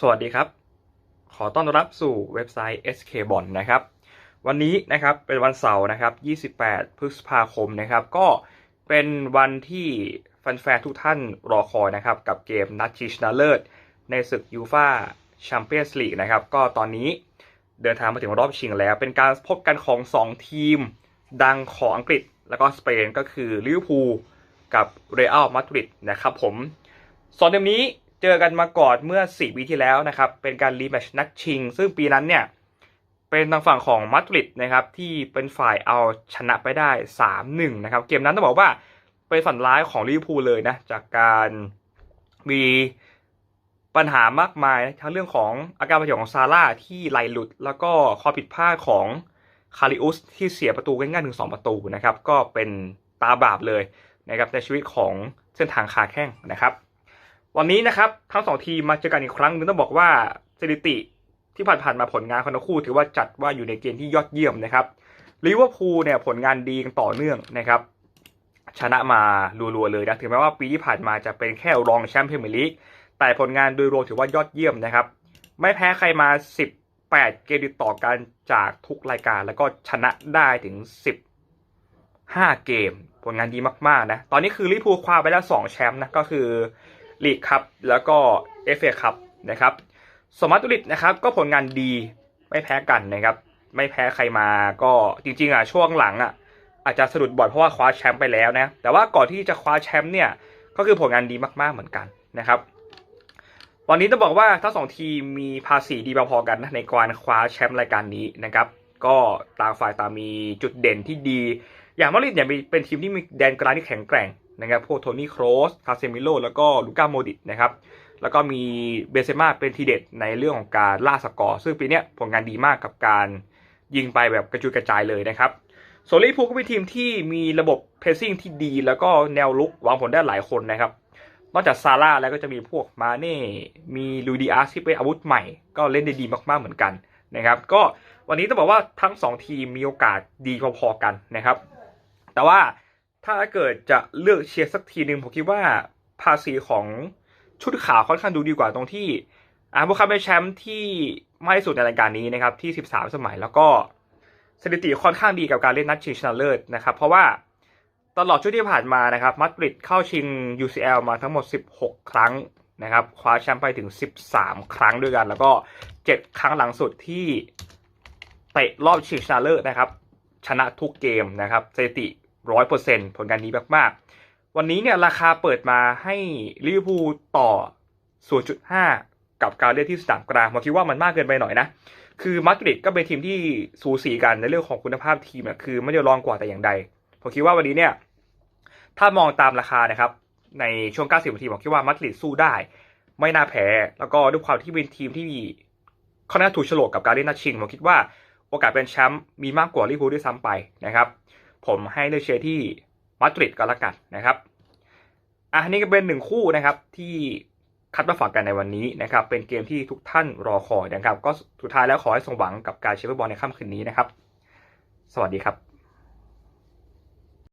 สวัสดีครับ ขอต้อนรับสู่เว็บไซต์ SK b o n นะครับ วันนี้นะครับเป็นวันเสาร์นะครับ 28 พฤษภาคมนะครับ ก็เป็นวันที่แฟนๆทุกท่านรอคอยนะครับ กับเกมนัดชิงชนะเลิศ ในศึกยูฟาแชมเปี้ยนส์ลีกนะครับ ก็ตอนนี้เดินทางมาถึงรอบชิงแล้ว เป็นการพบกันของ 2 ทีมดังของอังกฤษ แล้วก็สเปนก็คือลิเวอร์พูลกับเรอัลมาดริดนะครับผมสองทีมนี้ เจอกันมาก่อนเมื่อ 4 ปีที่แล้วนะครับ เป็นการรีแมชนัดชิง ซึ่งปีนั้นเนี่ย เป็นทางฝั่งของมาดริดนะครับที่เป็นฝ่ายเอาชนะไปได้ 3-1 นะครับ เกมนั้นต้องบอกว่าเป็นฝันร้ายของลิเวอร์พูลเลยนะ จากการมีปัญหามากมายนะทั้งเรื่องของอาการบาดเจ็บของซาร่าที่ไหลหลุด แล้วก็ความผิดพลาดของคาริอุสที่เสียประตูง่ายๆถึง 2 ประตูนะครับ ก็เป็นตาบาปเลยนะครับในชีวิตของเส้นทางขาแข้งนะครับ วันนี้นะครับทั้งสองทีมมาเจอกันอีกครั้งนึงต้องบอกว่าสถิติที่ผ่านๆมาผลงานคนละคู่ถือว่าจัดว่าอยู่ในเกณฑ์ที่ยอดเยี่ยมนะครับลิเวอร์พูลเนี่ยผลงานดีกันต่อเนื่องนะครับ ชนะมารัวๆเลยนะถึงแม้ว่าปีที่ผ่านมาจะเป็นแค่รองแชมป์พรีเมียร์ลีกแต่ผลงานโดยรวมถือว่ายอดเยี่ยมนะครับ ไม่แพ้ใครมา 18 เกมติดต่อกันจากทุกรายการ แล้วก็ชนะได้ถึง 15 เกม ผลงานดีมากๆนะตอนนี้คือลิเวอร์พูลคว้าไปแล้ว 2 แชมป์นะก็คือ ลีกคัพแล้วก็เอฟเอคัพนะครับสมมาตุริดนะครับก็ผลงานดีไม่แพ้กันนะครับไม่แพ้ใครมาก็จริงๆอะช่วงหลังอะอาจจะสะดุดบ่อยเพราะว่าคว้าแชมป์ไปแล้วนะแต่ว่าก่อนที่จะคว้าแชมป์เนี่ยก็คือผลงานดีมากๆเหมือนกันนะครับวันนี้ต้องบอกว่าทั้งสองทีมมีภาษีดีพอๆกันนะในการคว้าแชมป์รายการนี้นะครับก็ต่างฝ่ายต่างมีจุดเด่นที่ดี อย่างมาริดเนี่ยเป็นทีมที่มีแดนกลางที่แข็งแกร่ง นะครับพวกโทนี่โครสคาเซมิโลแล้วก็ลูก้าโมดิตนะครับแล้วก็มีเบเซม่าเป็นทีเด็ดในเรื่องของการล่าสกอร์ ซึ่งปีนี้ผลงานดีมากกับการยิงไปแบบกระจุยกระจายเลยนะครับโซลิพูก็เป็นทีมที่มีระบบเพสซิ่งที่ดี แล้วก็แนวลุกวางผลได้หลายคนนะครับนอกจากซาร่าแล้วก็จะมีพวกมาเน่ มีลูดิอาร์ที่เป็นอาวุธใหม่ ก็เล่นได้ดีมากๆเหมือนกันนะครับ ก็วันนี้ต้องบอกว่าทั้งสองทีมมีโอกาสดีพอๆกันนะครับ แต่ว่า ถ้าเกิดจะเลือกเชียร์สักทีหนึ่งผมคิดว่าภาษีของชุดขาวค่อนข้างดูดีกว่าตรงที่อ่าพวกเขาเป็นแชมป์ที่มากที่สุดในรายการนี้นะครับที่ 13 สมัยแล้วก็สถิติค่อนข้างดีกับการเล่นนัดชิงชนะเลิศนะครับเพราะว่าตลอดช่วงที่ผ่านมานะครับมาดริดเข้าชิง UCL มาทั้งหมด 16 ครั้งนะครับคว้าแชมป์ไปถึง 13 ครั้งด้วยกัน แล้วก็ 7 ครั้งหลังสุดที่เตะรอบชิงชนะเลิศนะครับ ชนะทุกเกมนะครับสถิติ ร้อยเปอร์เซ็นผลการดีมากๆ วันนี้เนี่ยราคาเปิดมาให้ลิเวอร์พูลต่อ 0.5 กับการเล่นที่สนามกลางผมคิดว่ามันมากเกินไปหน่อยนะ คือมาดริดก็เป็นทีมที่สูสีกันในเรื่องของคุณภาพทีมอะคือไม่ได้รองกว่าแต่อย่างใด ผมคิดว่าวันนี้เนี่ยถ้ามองตามราคานะครับในช่วง 90 นาทีผมคิดว่ามาดริดสู้ได้ ไม่น่าแพ้ แล้วก็ด้วยความที่เป็นทีมที่ค่อนข้างถูกฉลกกับการเล่นนัดชิงผมคิดว่าโอกาสเป็นแชมป์มีมากกว่าลิเวอร์พูลด้วยซ้ำไปนะครับ ผมให้เลือกเชียร์ที่มาดริดก็แล้วกันนะครับอะนี่ก็เป็นหนึ่งคู่นะครับที่คัดมาฝากกันในวันนี้นะครับ เป็นเกมที่ทุกท่านรอคอยนะครับ ก็สุดท้ายแล้วขอให้สมหวังกับการเชียร์ฟุตบอลในค่ำคืนนี้นะครับ สวัสดีครับ